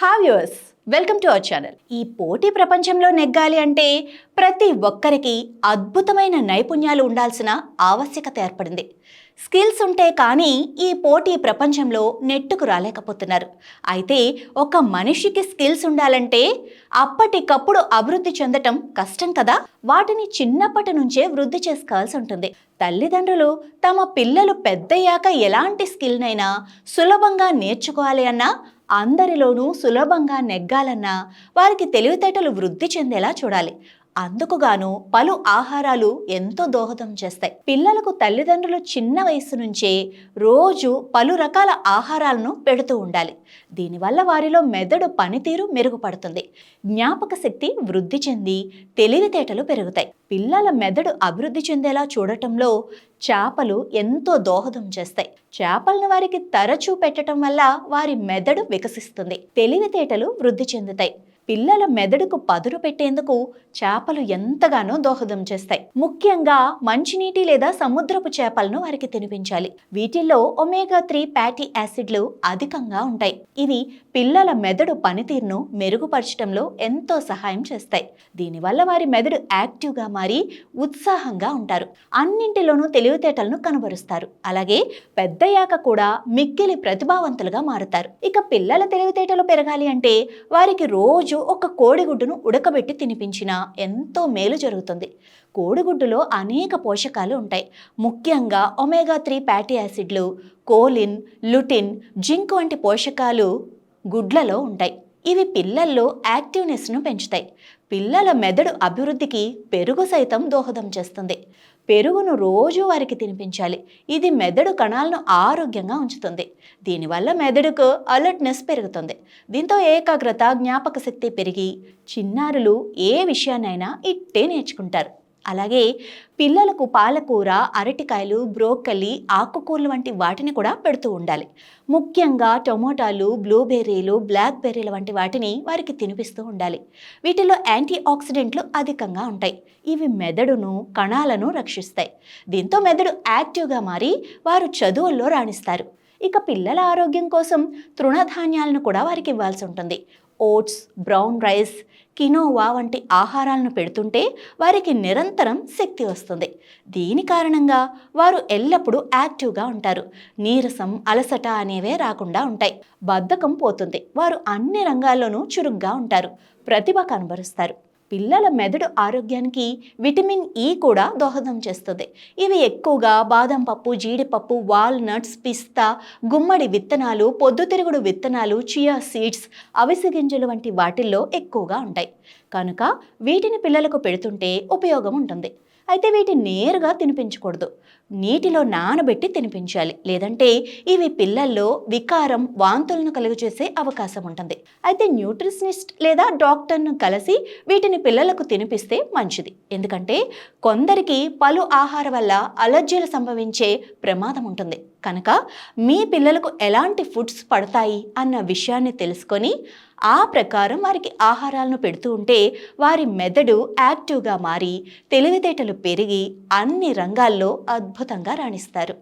Hi viewers welcome to our channel ఈ పోటీ ప్రపంచంలో నెగ్గాలి అంటే ప్రతి ఒక్కరికి అద్భుతమైన నైపుణ్యాలు ఉండాల్సిన ఆవశ్యకత ఏర్పడింది. స్కిల్స్ ఉంటే కానీ ఈ పోటీ ప్రపంచంలో నెట్టుకు రాలేకపోతున్నారు. అయితే ఒక మనిషికి స్కిల్స్ ఉండాలంటే అప్పటికప్పుడు అభివృద్ధి చెందటం కష్టం కదా? వాటిని చిన్నప్పటి నుంచే వృద్ధి చేసుకోవాల్సి ఉంటుంది. తల్లిదండ్రులు తమ పిల్లలు పెద్దయ్యాక ఎలాంటి స్కిల్నైనా సులభంగా నేర్చుకోవాలి అన్నా అందరిలోనూ సులభంగా నెగ్గాలన్నా వారికి తెలివితేటలు వృద్ధి చెందేలా చూడాలి. అందుకుగాను పలు ఆహారాలు ఎంతో దోహదం చేస్తాయి. పిల్లలకు తల్లిదండ్రులు చిన్న వయసు నుంచే రోజు పలు రకాల ఆహారాలను పెడుతూ ఉండాలి. దీనివల్ల వారిలో మెదడు పనితీరు మెరుగుపడుతుంది. జ్ఞాపక శక్తి వృద్ధి చెంది తెలివితేటలు పెరుగుతాయి. పిల్లల మెదడు అభివృద్ధి చెందేలా చూడటంలో చేపలు ఎంతో దోహదం చేస్తాయి. చేపలను వారికి తరచూ పెట్టడం వల్ల వారి మెదడు వికసిస్తుంది. తెలివితేటలు వృద్ధి చెందుతాయి. పిల్లల మెదడుకు పదును పెట్టేందుకు చేపలు ఎంతగానో దోహదం చేస్తాయి. ముఖ్యంగా మంచినీటి లేదా సముద్రపు చేపలను వారికి తినిపించాలి. వీటిల్లో ఒమేగా త్రీ ఫ్యాటీ యాసిడ్లు అధికంగా ఉంటాయి. ఇవి పిల్లల మెదడు పనితీరును మెరుగుపరచడంలో ఎంతో సహాయం చేస్తాయి. దీనివల్ల వారి మెదడు యాక్టివ్గా మారి ఉత్సాహంగా ఉంటారు. అన్నింటిలోనూ తెలివితేటలను కనబరుస్తారు. అలాగే పెద్దయ్యాక కూడా మిక్కిలి ప్రతిభావంతులుగా మారుతారు. ఇక పిల్లల తెలివితేటలు పెరగాలి అంటే వారికి రోజు ఒక కోడిగుడ్డును ఉడకబెట్టి తినిపించినా ఎంతో మేలు జరుగుతుంది. కోడిగుడ్డులో అనేక పోషకాలు ఉంటాయి. ముఖ్యంగా ఒమేగా త్రీ ఫ్యాటీ యాసిడ్లు కోలిన్ లుటిన్ జింక్ వంటి పోషకాలు గుడ్లలో ఉంటాయి. ఇవి పిల్లల్లో యాక్టివ్నెస్ను పెంచుతాయి. పిల్లల మెదడు అభివృద్ధికి పెరుగు సైతం దోహదం చేస్తుంది. పెరుగును రోజు వారికి తినిపించాలి. ఇది మెదడు కణాలను ఆరోగ్యంగా ఉంచుతుంది. దీనివల్ల మెదడుకు అలర్ట్నెస్ పెరుగుతుంది. దీంతో ఏకాగ్రత జ్ఞాపక శక్తి పెరిగి చిన్నారులు ఏ విషయాన్నైనా ఇట్టే నేర్చుకుంటారు. అలాగే పిల్లలకు పాలకూర అరటికాయలు బ్రోకలి ఆకుకూరలు వంటి వాటిని కూడా పెడుతూ ఉండాలి. ముఖ్యంగా టొమాటాలు బ్లూబెర్రీలు బ్లాక్ బెర్రీలు వంటి వాటిని వారికి తినిపిస్తూ ఉండాలి. వీటిలో యాంటీ ఆక్సిడెంట్లు అధికంగా ఉంటాయి. ఇవి మెదడును కణాలను రక్షిస్తాయి. దీంతో మెదడు యాక్టివ్గా మారి వారు చదువుల్లో రాణిస్తారు. ఇక పిల్లల ఆరోగ్యం కోసం తృణధాన్యాలను కూడా వారికి ఇవ్వాల్సి ఉంటుంది. ఓట్స్ బ్రౌన్ రైస్ కినోవా వంటి ఆహారాలను పెడుతుంటే వారికి నిరంతరం శక్తి వస్తుంది. దీని కారణంగా వారు ఎల్లప్పుడూ యాక్టివ్గా ఉంటారు. నీరసం అలసట అనేవే రాకుండా ఉంటాయి. బద్ధకం పోతుంది. వారు అన్ని రంగాల్లోనూ చురుగ్గా ఉంటారు. ప్రతిభ కనబరుస్తారు. పిల్లల మెదడు ఆరోగ్యానికి విటమిన్ ఈ కూడా దోహదం చేస్తుంది. ఇవి ఎక్కువగా బాదం పప్పు జీడిపప్పు వాల్నట్స్ పిస్తా గుమ్మడి విత్తనాలు పొద్దుతిరుగుడు విత్తనాలు చియా సీడ్స్ అవిసె గింజలు వంటి వాటిల్లో ఎక్కువగా ఉంటాయి. కనుక వీటిని పిల్లలకు పెడుతుంటే ఉపయోగం ఉంటుంది. అయితే వీటిని నేరుగా తినిపించకూడదు. నీటిలో నానబెట్టి తినిపించాలి. లేదంటే ఇవి పిల్లల్లో వికారం వాంతులను కలుగజేసే అవకాశం ఉంటుంది. అయితే న్యూట్రిషనిస్ట్ లేదా డాక్టర్ను కలిసి వీటిని పిల్లలకు తినిపిస్తే మంచిది. ఎందుకంటే కొందరికి పలు ఆహార వల్ల అలర్జీలు సంభవించే ప్రమాదం ఉంటుంది. కనుక మీ పిల్లలకు ఎలాంటి ఫుడ్స్ పడతాయి అన్న విషయాన్ని తెలుసుకొని ఆ ప్రకారం వారికి ఆహారాలను పెడుతూ ఉంటే వారి మెదడు యాక్టివ్గా మారి తెలివితేటలు పెరిగి అన్ని రంగాల్లో అద్భుతంగా రాణిస్తారు.